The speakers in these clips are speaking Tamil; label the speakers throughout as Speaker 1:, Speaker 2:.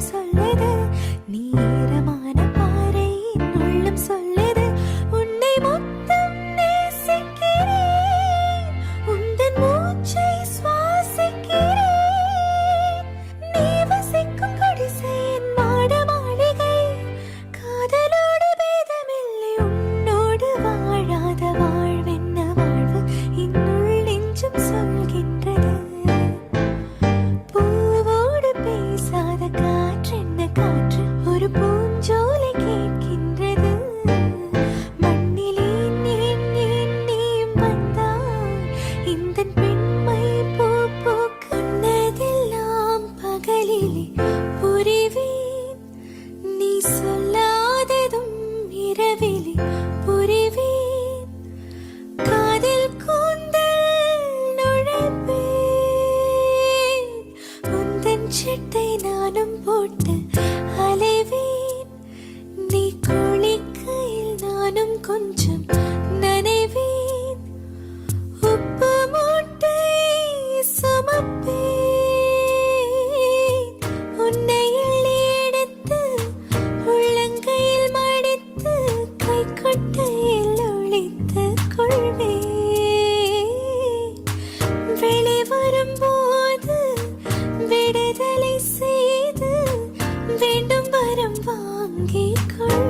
Speaker 1: 설레. கொஞ்சம் நனைவேன். உப்பு மூட்டை சமப்பேன். உன்னை எடுத்து உள்ளங்கையில் மடித்து கை கொட்டையில் ஒழித்து கொள்வேன். வெளி வரும்போது விடுதலை செய்து வேண்டும் வரம் வாங்கிக் கொள்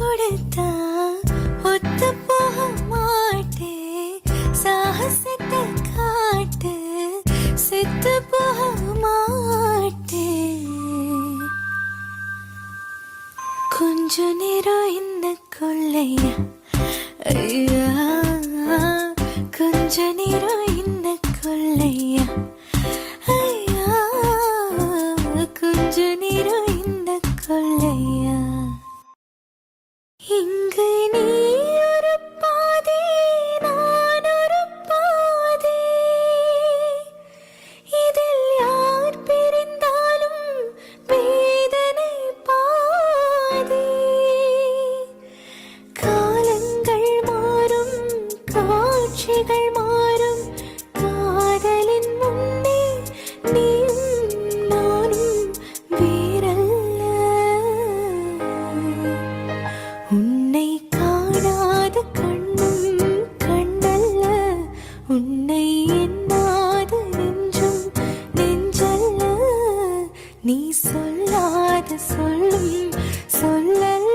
Speaker 1: கொடுத்தா ஒத்து போக மாட்டே சாகசத்தை காட்டு செத்து போக மாட்டே கொஞ்ச நேரம் இந்த கொள்ளையா ஐயா கொஞ்ச நேரம் இந்த கொள்ளையா நீ சொல்லாத சொல்லும் சொல்லல